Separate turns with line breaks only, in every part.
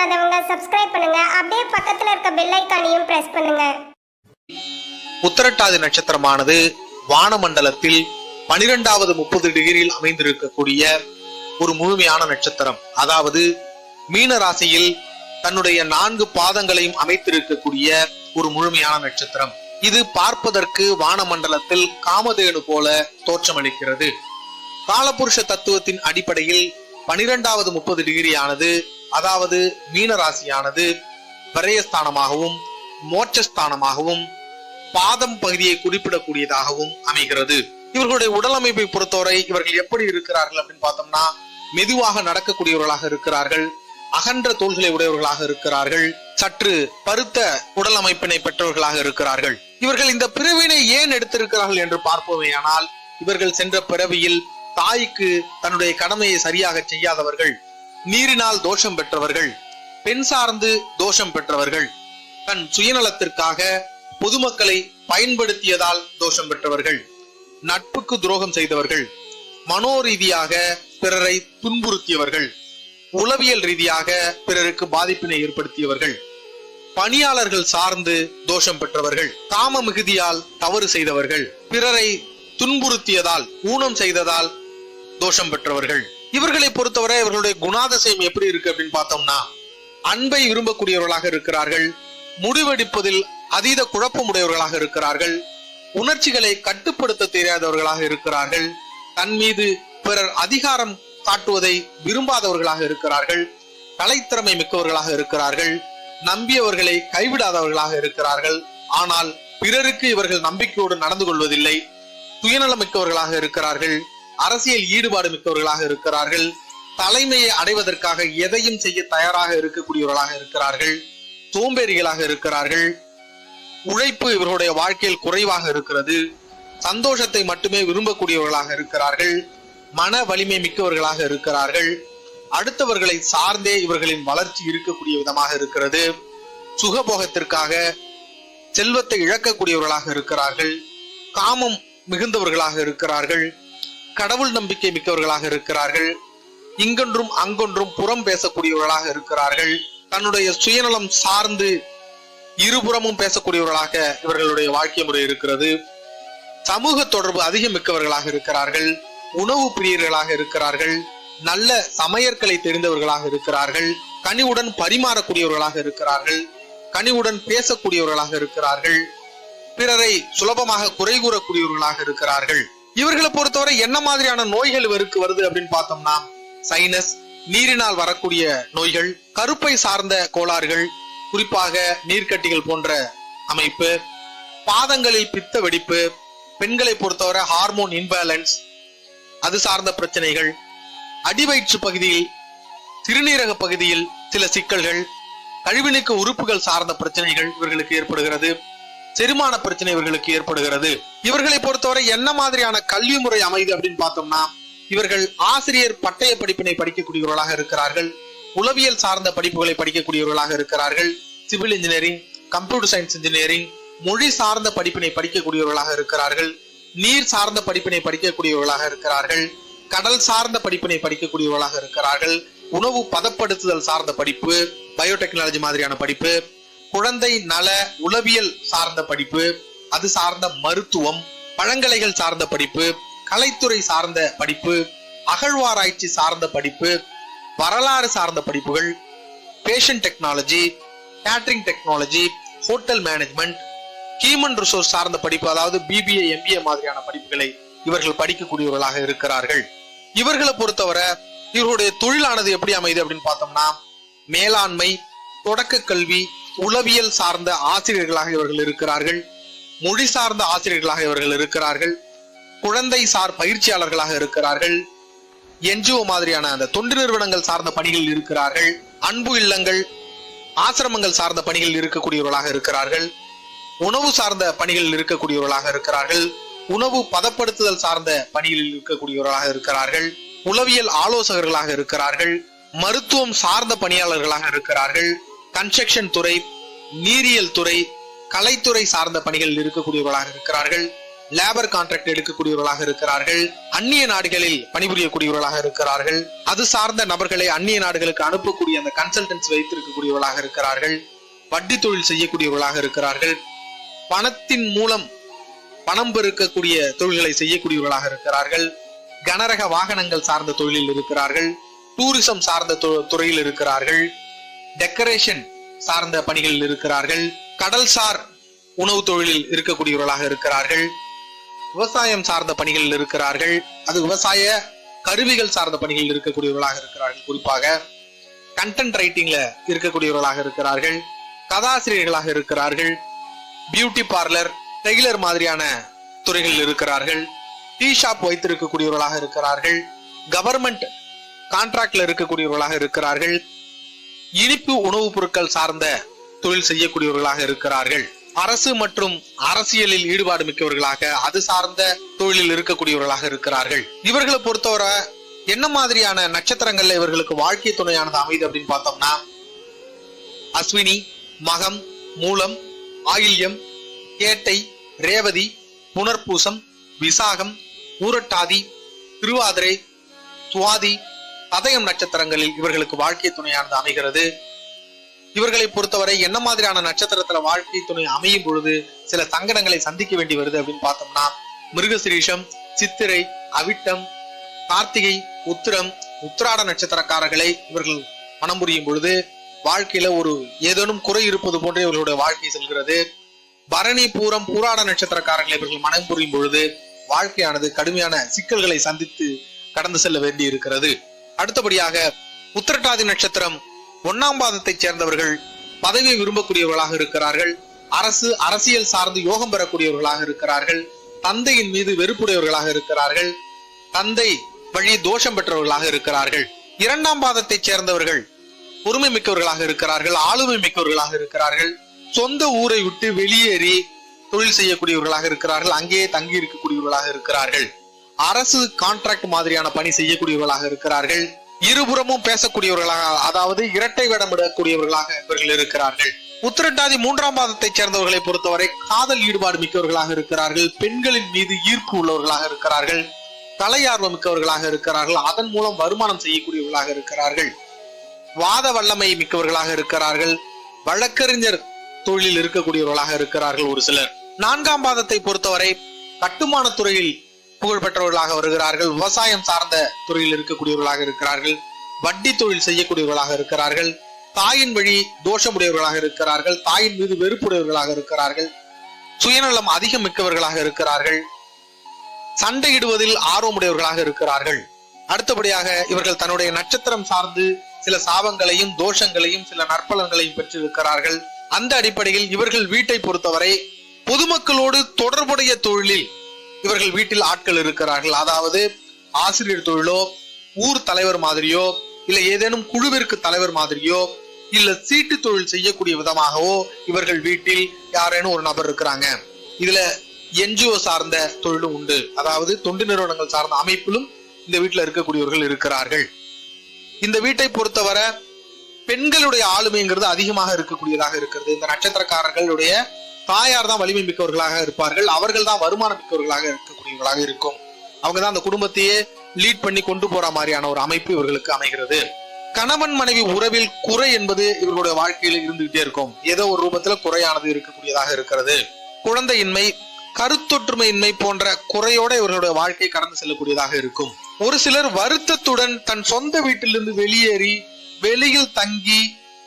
பண்ணாதவங்க சப்ஸ்கிரைப் பண்ணுங்க. அப்படியே பக்கத்துல இருக்க பெல் ஐக்கானையும் பிரஸ் பண்ணுங்க.
உத்தரட்டாதி நட்சத்திரமானது வானமண்டலத்தில் பனிரெண்டாவது முப்பது டிகிரியில் அமைந்திருக்கக்கூடிய ஒரு முழுமையான நட்சத்திரம். அதாவது மீன ராசியில் தன்னுடைய நான்கு பாதங்களையும் அமைத்திருக்கக்கூடிய ஒரு முழுமையான நட்சத்திரம். இது பார்ப்பதற்கு வானமண்டலத்தில் காமதேனு போல தோற்றமளிக்கிறது. காலபுருஷ தத்துவத்தின் அடிப்படையில் பனிரெண்டாவது முப்பது டிகிரியானது அதாவது மீன ராசியானது விரயஸ்தானமாகவும் மோட்சஸ்தானமாகவும் பாதம் பகுதியை குறிப்பிடக்கூடியதாகவும் அமைகிறது. இவர்களுடைய உடல் அமைப்பை பொறுத்தவரை இவர்கள் எப்படி இருக்கிறார்கள் அப்படின்னு பார்த்தோம்னா மெதுவாக நடக்கக்கூடியவர்களாக இருக்கிறார்கள் அகன்ற தோள்களை உடையவர்களாக இருக்கிறார்கள் சற்று பருத்த உடல் அமைப்பினை பெற்றவர்களாக இருக்கிறார்கள். இவர்கள் இந்த பிறவினை ஏன் எடுத்திருக்கிறார்கள் என்று பார்ப்போமேயானால் இவர்கள் சென்ற பிறவியில் தாய்க்கு தன்னுடைய கடமையை சரியாக செய்யாதவர்கள் நீரினால் தோஷம் பெற்றவர்கள் பெண் சார்ந்து தோஷம் பெற்றவர்கள் தன் சுயநலத்திற்காக பொதுமக்களை பயன்படுத்தியதால் தோஷம் பெற்றவர்கள் நட்புக்கு துரோகம் செய்தவர்கள் மனோரீதியாக பிறரை துன்புறுத்தியவர்கள் உளவியல் ரீதியாக பிறருக்கு பாதிப்பினை ஏற்படுத்தியவர்கள் பணியாளர்கள் சார்ந்து தோஷம் பெற்றவர்கள் காம மிகுதியால் தவறு செய்தவர்கள் பிறரை துன்புறுத்தியதால் ஊனம் செய்ததால் தோஷம் பெற்றவர்கள். இவர்களை பொறுத்தவரை இவர்களுடைய குணாதிசயம் எப்படி இருக்கு அப்படின்னு பார்த்தோம்னா அன்பை விரும்பக்கூடியவர்களாக இருக்கிறார்கள் முடிவெடுப்பதில் அதீத குழப்பமுடையவர்களாக இருக்கிறார்கள் உணர்ச்சிகளை கட்டுப்படுத்த தெரியாதவர்களாக இருக்கிறார்கள் தன் மீது பிறர் அதிகாரம் காட்டுவதை விரும்பாதவர்களாக இருக்கிறார்கள் கலைத்திறமை மிக்கவர்களாக இருக்கிறார்கள் நம்பியவர்களை கைவிடாதவர்களாக இருக்கிறார்கள் ஆனால் பிறருக்கு இவர்கள் நம்பிக்கையோடு நடந்து கொள்வதில்லை சுயநலமிக்கவர்களாக இருக்கிறார்கள் அரசியல் ஈடுபாடு மிக்கவர்களாக இருக்கிறார்கள். தலைமையை அடைவதற்காக எதையும் செய்ய தயாராக இருக்கக்கூடியவர்களாக இருக்கிறார்கள். சோம்பேறிகளாக இருக்கிறார்கள். உழைப்பு இவர்களுடைய வாழ்க்கையில் குறைவாக இருக்கிறது. சந்தோஷத்தை மட்டுமே விரும்பக்கூடியவர்களாக இருக்கிறார்கள். மன வலிமை மிக்கவர்களாக இருக்கிறார்கள். அடுத்தவர்களை சார்ந்தே இவர்களின் வளர்ச்சி இருக்கக்கூடிய விதமாக இருக்கிறது. சுகபோகத்திற்காக செல்வத்தை இழக்கக்கூடியவர்களாக இருக்கிறார்கள். காமம் மிகுந்தவர்களாக இருக்கிறார்கள். கடவுள் நம்பிக்கை மிக்கவர்களாக இருக்கிறார்கள். இங்கொன்றும் அங்கொன்றும் புறம் பேசக்கூடியவர்களாக இருக்கிறார்கள். தன்னுடைய சுயநலம் சார்ந்து இருபுறமும் பேசக்கூடியவர்களாக இவர்களுடைய வாழ்க்கை முறை இருக்கிறது. சமூக தொடர்பு அதிகம் மிக்கவர்களாக இருக்கிறார்கள். உணவு பிரியர்களாக இருக்கிறார்கள். நல்ல சமையற்களை தெரிந்தவர்களாக இருக்கிறார்கள். கனிவுடன் பரிமாறக்கூடியவர்களாக இருக்கிறார்கள். கனிவுடன் பேசக்கூடியவர்களாக இருக்கிறார்கள். பிறரை சுலபமாக குறை கூறக்கூடியவர்களாக இருக்கிறார்கள். இவர்களை பொறுத்தவரை என்ன மாதிரியான நோய்கள் இவருக்கு வருது அப்படின்னு பார்த்தோம்னா சைனஸ் நீரினால் வரக்கூடிய நோய்கள் கருப்பை சார்ந்த கோளாறுகள் குறிப்பாக நீர்க்கட்டிகள் போன்ற அமைப்பு பாதங்களில் பித்த வெடிப்பு பெண்களை பொறுத்தவரை ஹார்மோன் இன்பேலன்ஸ் அது சார்ந்த பிரச்சனைகள் அடிவயிற்று பகுதியில் சிறுநீரக பகுதியில் சில சிக்கல்கள் கழிவுநீக்க உறுப்புகள் சார்ந்த பிரச்சனைகள் இவர்களுக்கு ஏற்படுகிறது. செரிமான பிரச்சனை இவர்களுக்கு ஏற்படுகிறது. இவர்களை பொறுத்தவரை என்ன மாதிரியான கல்வி முறை அமைது அப்படின்னு பார்த்தோம்னா இவர்கள் ஆசிரியர் பட்டய படிப்பினை படிக்கக்கூடியவர்களாக இருக்கிறார்கள். உளவியல் சார்ந்த படிப்புகளை படிக்கக்கூடியவர்களாக இருக்கிறார்கள். Civil engineering computer science engineering மொழி சார்ந்த படிப்பினை படிக்கக்கூடியவர்களாக இருக்கிறார்கள். நீர் சார்ந்த படிப்பினை படிக்கக்கூடியவர்களாக இருக்கிறார்கள். கடல் சார்ந்த படிப்பினை படிக்கக்கூடியவர்களாக இருக்கிறார்கள். உணவு பதப்படுத்துதல் சார்ந்த படிப்பு பயோடெக்னாலஜி மாதிரியான படிப்பு குழந்தை நல உளவியல் சார்ந்த படிப்பு அது சார்ந்த மருத்துவம் பழங்கலைகள் சார்ந்த படிப்பு கலைத்துறை சார்ந்த படிப்பு அகழ்வாராய்ச்சி சார்ந்த படிப்பு வரலாறு சார்ந்த படிப்புகள் fashion technology catering technology hotel management human resource சார்ந்த படிப்பு அதாவது பிபிஏ எம்பிஏ மாதிரியான படிப்புகளை இவர்கள் படிக்கக்கூடியவர்களாக இருக்கிறார்கள். இவர்களை பொறுத்தவரை இவர்களுடைய தொழிலானது எப்படி அமையுது அப்படின்னு பார்த்தோம்னா மேலாண்மை தொடக்க கல்வி உளவியல் சார்ந்த ஆசிரியர்களாக இவர்கள் இருக்கிறார்கள். மொழி சார்ந்த ஆசிரியர்களாக இவர்கள் இருக்கிறார்கள். குழந்தை சார் பயிற்சியாளர்களாக இருக்கிறார்கள். என்ஜிஓ மாதிரியான அந்த தொண்டு நிறுவனங்கள் சார்ந்த பணிகளில் இருக்கிறார்கள். அன்பு இல்லங்கள் ஆசிரமங்கள் சார்ந்த பணிகளில் இருக்கக்கூடியவர்களாக இருக்கிறார்கள். உணவு சார்ந்த பணிகளில் இருக்கக்கூடியவர்களாக இருக்கிறார்கள். உணவு பதப்படுத்துதல் சார்ந்த பணிகளில் இருக்கக்கூடியவர்களாக இருக்கிறார்கள். உளவியல் ஆலோசகர்களாக இருக்கிறார்கள். மருத்துவம் சார்ந்த பணியாளர்களாக இருக்கிறார்கள். கன்ஸ்ட்ரக்ஷன் துறை நீரியல் துறை கலைத்துறை சார்ந்த பணிகளில் இருக்கக்கூடியவர்களாக இருக்கிறார்கள். லேபர் கான்ட்ராக்ட் எடுக்கக்கூடியவர்களாக இருக்கிறார்கள். அந்நிய நாடுகளில் பணிபுரியக்கூடியவர்களாக இருக்கிறார்கள். அது சார்ந்த நபர்களை அந்நிய நாடுகளுக்கு அனுப்பக்கூடிய அந்த கன்சல்டன்ஸ் வைத்திருக்கக்கூடியவர்களாக இருக்கிறார்கள். வட்டி தொழில் செய்யக்கூடியவர்களாக இருக்கிறார்கள். பணத்தின் மூலம் பணம் பெருக்கக்கூடிய தொழில்களை செய்யக்கூடியவர்களாக இருக்கிறார்கள். கனரக வாகனங்கள் சார்ந்த தொழிலில் இருக்கிறார்கள். டூரிசம் சார்ந்த துறையில் இருக்கிறார்கள். டெக்கரேஷன் சார்ந்த பணிகளில் இருக்கிறார்கள். கடல்சார் உணவு தொழிலில் இருக்கக்கூடியவர்களாக இருக்கிறார்கள். விவசாயம் சார்ந்த பணிகளில் இருக்கிறார்கள். அது விவசாய கருவிகள் சார்ந்த பணிகளில் இருக்கக்கூடியவர்களாக இருக்கிறார்கள். குறிப்பாக கண்டென்ட் ரைட்டிங்ல இருக்கக்கூடியவர்களாக இருக்கிறார்கள். கதாசிரியர்களாக இருக்கிறார்கள். பியூட்டி பார்லர் டெய்லர் மாதிரியான துறைகளில் இருக்கிறார்கள். டீ ஷாப் வைத்திருக்கக்கூடியவர்களாக இருக்கிறார்கள். கவர்மெண்ட் கான்ட்ராக்ட்ல இருக்கக்கூடியவர்களாக இருக்கிறார்கள். இனிப்பு உணவுப் பொருட்கள் சார்ந்த தொழில் செய்யக்கூடியவர்களாக இருக்கிறார்கள். அரசு மற்றும் அரசியலில் ஈடுபாடு மிக்கவர்களாக அது சார்ந்த தொழிலில் இருக்கக்கூடியவர்களாக இருக்கிறார்கள். இவர்களை பொறுத்தவரை என்ன மாதிரியான நட்சத்திரங்கள்ல இவர்களுக்கு வாழ்க்கை துணையானது அமைது அப்படின்னு பார்த்தோம்னா அஸ்வினி மகம் மூலம் ஆயில்யம் கேட்டை ரேவதி புனர்பூசம் விசாகம் ஊரட்டாதி திருவாதிரை சுவாதி அதயம் நட்சத்திரங்களில் இவர்களுக்கு வாழ்க்கை துணையானது அமைகிறது. இவர்களை பொறுத்தவரை என்ன மாதிரியான நட்சத்திரத்துல வாழ்க்கை துணை அமையும் பொழுது சில சங்கடங்களை சந்திக்க வேண்டி வருது அப்படின்னு பார்த்தோம்னா மிருகசிரீஷம் சித்திரை அவிட்டம் கார்த்திகை உத்திரம் உத்திராட நட்சத்திரக்காரர்களை இவர்கள் மனம் புரியும் பொழுது வாழ்க்கையில ஒரு ஏதேனும் குறை இருப்பது போன்றே இவர்களுடைய வாழ்க்கை செல்கிறது. பரணி பூரம் பூராட நட்சத்திரக்காரர்களை இவர்கள் மனம் புரியும் பொழுது வாழ்க்கையானது கடுமையான சிக்கல்களை சந்தித்து கடந்து செல்ல வேண்டி இருக்கிறது அடுத்தபடியாக உத்திரட்டாதி நட்சத்திரம் ஒன்னாம் பாதத்தைச் சேர்ந்தவர்கள் பதவியை விரும்பக்கூடியவர்களாக இருக்கிறார்கள். அரசு அரசியல் சார்ந்து யோகம் பெறக்கூடியவர்களாக இருக்கிறார்கள். தந்தையின் மீது வெறுப்புடையவர்களாக இருக்கிறார்கள். தந்தை வழி தோஷம் பெற்றவர்களாக இருக்கிறார்கள். இரண்டாம் பாதத்தைச் சேர்ந்தவர்கள் பொறுமை மிக்கவர்களாக இருக்கிறார்கள். ஆளுமை மிக்கவர்களாக இருக்கிறார்கள். சொந்த ஊரை விட்டு வெளியேறி தொழில் செய்யக்கூடியவர்களாக இருக்கிறார்கள். அங்கேயே தங்கி இருக்கக்கூடியவர்களாக இருக்கிறார்கள். அரசு கான்ட்ராக்ட் மாதிரியான பணி செய்யக்கூடியவர்களாக இருக்கிறார்கள். இருபுறமும் பேசக்கூடியவர்களாக அதாவது இரட்டை வேடமிடக்கூடியவர்களாக இவர்கள் இருக்கிறார்கள். உத்திரட்டாதி மூன்றாம் மாதத்தை சேர்ந்தவர்களை பொறுத்தவரை காதல் ஈடுபாடு மிக்கவர்களாக இருக்கிறார்கள். பெண்களின் மீது ஈர்ப்பு உள்ளவர்களாக இருக்கிறார்கள். தலையார்வம் மிக்கவர்களாக இருக்கிறார்கள். அதன் மூலம் வருமானம் செய்யக்கூடியவர்களாக இருக்கிறார்கள். வாத வல்லமை மிக்கவர்களாக இருக்கிறார்கள். வழக்கறிஞர் தொழிலில் இருக்கக்கூடியவர்களாக இருக்கிறார்கள் ஒரு சிலர். நான்காம் பாதத்தை பொறுத்தவரை கட்டுமான துறையில் புகழ் பெற்றவர்களாக வருகிறார்கள். விவசாயம் சார்ந்த துறையில் இருக்கக்கூடியவர்களாக இருக்கிறார்கள். வட்டி தொழில் செய்யக்கூடியவர்களாக இருக்கிறார்கள். தாயின் வழி தோஷமுடையவர்களாக இருக்கிறார்கள். தாயின் மீது வெறுப்புடையவர்களாக இருக்கிறார்கள். சுயநலம் அதிகம் மிக்கவர்களாக இருக்கிறார்கள். சண்டையிடுவதில் ஆர்வமுடையவர்களாக இருக்கிறார்கள். அடுத்தபடியாக இவர்கள் தன்னுடைய நட்சத்திரம் சார்ந்து சில சாபங்களையும் தோஷங்களையும் சில நற்பலன்களையும் பெற்றிருக்கிறார்கள். அந்த அடிப்படையில் இவர்கள் வீட்டை பொறுத்தவரை பொதுமக்களோடு தொடர்புடைய தொழிலில் இவர்கள் வீட்டில் ஆட்கள் இருக்கிறார்கள். அதாவது ஆசிரியர் தொழிலோ ஊர் தலைவர் மாதிரியோ இல்ல ஏதேனும் குழுவிற்கு தலைவர் மாதிரியோ இல்ல சீட்டு தொழில் செய்யக்கூடிய விதமாகவோ இவர்கள் வீட்டில் யாரேனும் ஒரு நபர் இருக்கிறாங்க. இதுல என்ஜிஓ சார்ந்த தொழிலும் உண்டு. அதாவது தொண்டு நிறுவனங்கள் சார்ந்த அமைப்பிலும் இந்த வீட்டுல இருக்கக்கூடியவர்கள் இருக்கிறார்கள். இந்த வீட்டை பொறுத்தவரை பெண்களுடைய ஆளுமைங்கிறது அதிகமாக இருக்கக்கூடியதாக இருக்கிறது. இந்த நட்சத்திரக்காரர்களுடைய தாயார் தான் வலிமை மிக்கவர்களாக இருப்பார்கள். அவர்கள் தான் வருமானம் மிக்கவர்களாக இருக்கக்கூடியவர்களாக இருக்கும். அவங்க தான் அந்த குடும்பத்தையே லீட் பண்ணி கொண்டு போற மாதிரியான ஒரு அமைப்பு இவர்களுக்கு அமைகிறது. கணவன் மனைவி உறவில் குறை என்பது இவர்களுடைய வாழ்க்கையில் இருந்துகிட்டே இருக்கும். ஏதோ ஒரு ரூபத்துல குறையானது இருக்கக்கூடியதாக இருக்கிறது. குழந்தையின்மை கருத்தொற்றுமையின்மை போன்ற குறையோட இவர்களுடைய வாழ்க்கை கடந்து செல்லக்கூடியதாக இருக்கும். ஒரு சிலர் வருத்தத்துடன் தன் சொந்த வீட்டிலிருந்து வெளியேறி வெளியில் தங்கி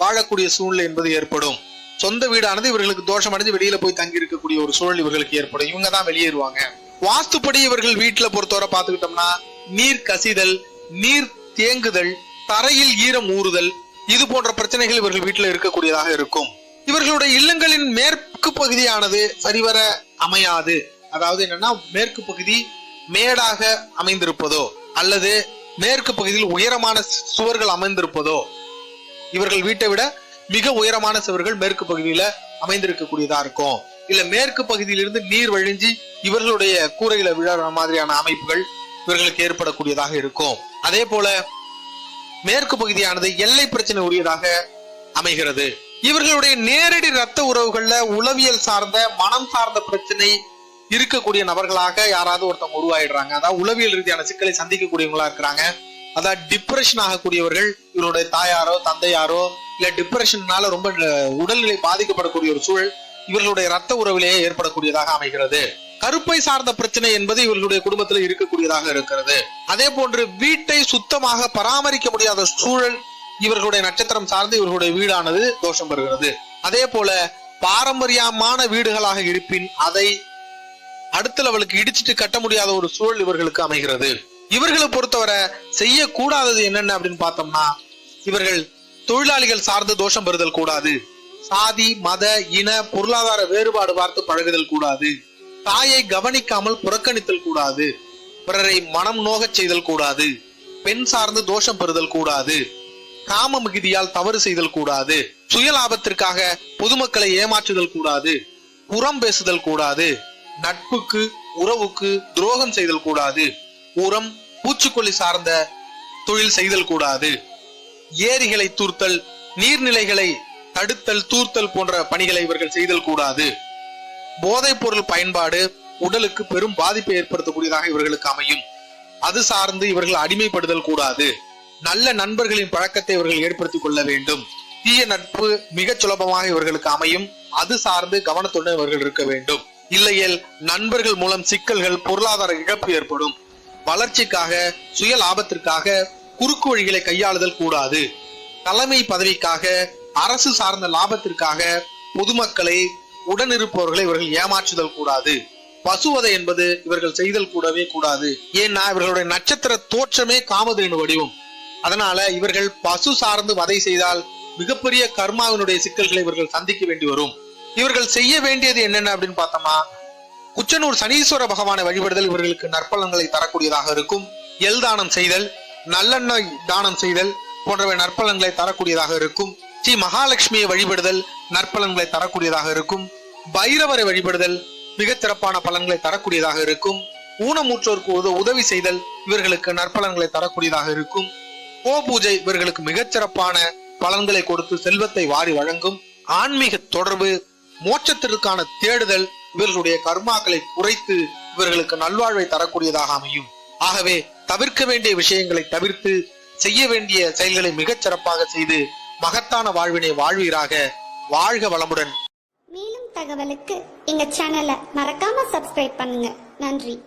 வாழக்கூடிய சூழ்நிலை என்பது ஏற்படும். சொந்த வீடானது இவர்களுக்கு தோஷம் அடைஞ்சு வெளியில போய் தங்கி இருக்கக்கூடிய ஒரு சூழல் இவர்களுக்கு ஏற்படும். இவங்க தான் வெளியேறுவாங்க. வாஸ்துப்படி இவர்கள் வீட்டுல பொறுத்தவரை பார்த்துக்கிட்டோம்னா நீர் கசிதல் நீர் தேங்குதல் தரையில் ஈரம் ஊறுதல் இது போன்ற பிரச்சனைகள் இவர்கள் வீட்டுல இருக்கக்கூடியதாக இருக்கும். இவர்களுடைய இல்லங்களின் மேற்கு பகுதியானது சரிவர அமையாது. அதாவது என்னன்னா மேற்கு பகுதி மேடாக அமைந்திருப்பதோ அல்லது மேற்கு பகுதியில் உயரமான சுவர்கள் அமைந்திருப்பதோ இவர்கள் வீட்டை விட மிக உயரமான சுவர்கள் மேற்கு பகுதியில அமைந்திருக்கக்கூடியதா இருக்கும். இல்ல மேற்கு பகுதியிலிருந்து நீர் வழிஞ்சி இவர்களுடைய கூரையில விழற மாதிரியான அமைப்புகள் இவர்களுக்கு ஏற்படக்கூடியதாக இருக்கும். அதே போல மேற்கு பகுதியானது எல்லை பிரச்சனை உரியதாக அமைகிறது. இவர்களுடைய நேரடி ரத்த உறவுகள்ல உளவியல் சார்ந்த மனம் சார்ந்த பிரச்சனை இருக்கக்கூடிய நபர்களாக யாராவது ஒருத்தவங்க உருவாயிடுறாங்க. அதாவது உளவியல் ரீதியான சிக்கலை சந்திக்கக்கூடியவங்களா இருக்கிறாங்க. அதாவது டிப்ரெஷன் ஆகக்கூடியவர்கள் இவருடைய தாயாரோ தந்தையாரோ இல்ல டிப்ரெஷன்னால ரொம்ப உடல்நிலை பாதிக்கப்படக்கூடிய ஒரு சூழல் இவர்களுடைய ரத்த உறவிலேயே ஏற்படக்கூடியதாக அமைகிறது. கருப்பை சார்ந்த பிரச்சனை என்பது இவர்களுடைய குடும்பத்தில் இருக்கக்கூடியதாக இருக்கிறது. அதே போன்று வீட்டை சுத்தமாக பராமரிக்க முடியாத சூழல் இவர்களுடைய நட்சத்திரம் சார்ந்து இவர்களுடைய வீடானது தோஷம் பெறுகிறது. அதே போல பாரம்பரியமான வீடுகளாக இருப்பின் அதை அடுத்த லெவலுக்கு இடிச்சிட்டு கட்ட முடியாத ஒரு சூழல் இவர்களுக்கு அமைகிறது. இவர்களை பொறுத்தவரை செய்யக்கூடாதது என்னென்ன அப்படின்னு பார்த்தோம்னா இவர்கள் தொழிலாளிகள் சார்ந்து தோஷம் பெறுதல் கூடாது. சாதி மத இன பொருளாதார வேறுபாடு பார்த்து பழகுதல் கூடாது. தாயை கவனிக்காமல் புறக்கணித்தல் கூடாது. பிறரை மனம் நோகச் செய்தல் கூடாது. பெண் சார்ந்து தோஷம் பெறுதல் கூடாது. காம மிகுதியால் தவறு செய்தல் கூடாது. சுய லாபத்திற்காக பொதுமக்களை ஏமாற்றுதல் கூடாது. புறம் பேசுதல் கூடாது. நட்புக்கு உறவுக்கு துரோகம் செய்தல் கூடாது. உரம் பூச்சிக்கொல்லி சார்ந்த தொழில் செய்தல் கூடாது. ஏரிகளை தூர்த்தல் நீர்நிலைகளை தடுத்தல் தூர்த்தல் போன்ற பணிகளை இவர்கள் செய்தல் கூடாது. போதைப் பொருள் பயன்பாடு உடலுக்கு பெரும் பாதிப்பை ஏற்படுத்தக்கூடியதாக இவர்களுக்கு அமையும். அது சார்ந்து இவர்கள் அடிமைப்படுதல் கூடாது. நல்ல நண்பர்களின் பழக்கத்தை இவர்கள் ஏற்படுத்திக் கொள்ள வேண்டும். தீய நட்பு மிகச் சுலபமாக இவர்களுக்கு அமையும். அது சார்ந்து கவனத்துடன் இவர்கள் இருக்க வேண்டும். இல்லையேல் நண்பர்கள் மூலம் சிக்கல்கள் பொருளாதார இழப்பு ஏற்படும். வளர்ச்சிக்காக சுய லாபத்திற்காக குறுக்கு வழிகளை கையாளுதல் கூடாது. தலைமை பதவிக்காக அரசு சார்ந்த லாபத்திற்காக பொதுமக்களை உடனிருப்பவர்களை இவர்கள் ஏமாற்றுதல் கூடாது. பசுவதை என்பது இவர்கள் செய்தல் கூடவே கூடாது. ஏன்னா இவர்களுடைய நட்சத்திர தோற்றமே காமதேனு வடிவம். அதனால இவர்கள் பசு சார்ந்து வதை செய்தால் மிகப்பெரிய கர்மாவினுடைய சிக்கல்களை இவர்கள் சந்திக்க வேண்டி வரும். இவர்கள் செய்ய வேண்டியது என்னென்ன அப்படின்னு பார்த்தோம்னா குச்சனூர் சனீஸ்வர பகவானை வழிபடுதல் இவர்களுக்கு நற்பலன்களை தரக்கூடியதாக இருக்கும். எல்தானம் செய்தல் நல்லெண்ணெய் தானம் செய்தல் போன்றவை நற்பலன்களை தரக்கூடியதாக இருக்கும். ஸ்ரீ மகாலட்சுமியை வழிபடுதல் நற்பலன்களை தரக்கூடியதாக இருக்கும். பைரவரை வழிபடுதல் மிக சிறப்பான பலன்களை தரக்கூடியதாக இருக்கும். ஊனமுற்றோருக்கு உதவி செய்தல் இவர்களுக்கு நற்பலன்களை தரக்கூடியதாக இருக்கும். கோ பூஜை இவர்களுக்கு மிகச்சிறப்பான பலன்களை கொடுத்து செல்வத்தை வாரி வழங்கும். ஆன்மீக தொடர்பு மோட்சத்திற்கான தேடுதல் இவர்களுடைய கர்மாக்களை குறைத்து இவர்களுக்கு நல்வாழ்வை தரக்கூடியதாக அமையும். ஆகவே தவிர்க்க வேண்டிய விஷயங்களை தவிர்த்து செய்ய வேண்டிய செயல்களை மிகச் சிறப்பாக செய்து மகத்தான வாழ்வினை வாழ்வீராக. வாழ்க வளமுடன்.
மேலும் தகவலுக்கு எங்க சேனலை மறக்காம சப்ஸ்கிரைப் பண்ணுங்க. நன்றி.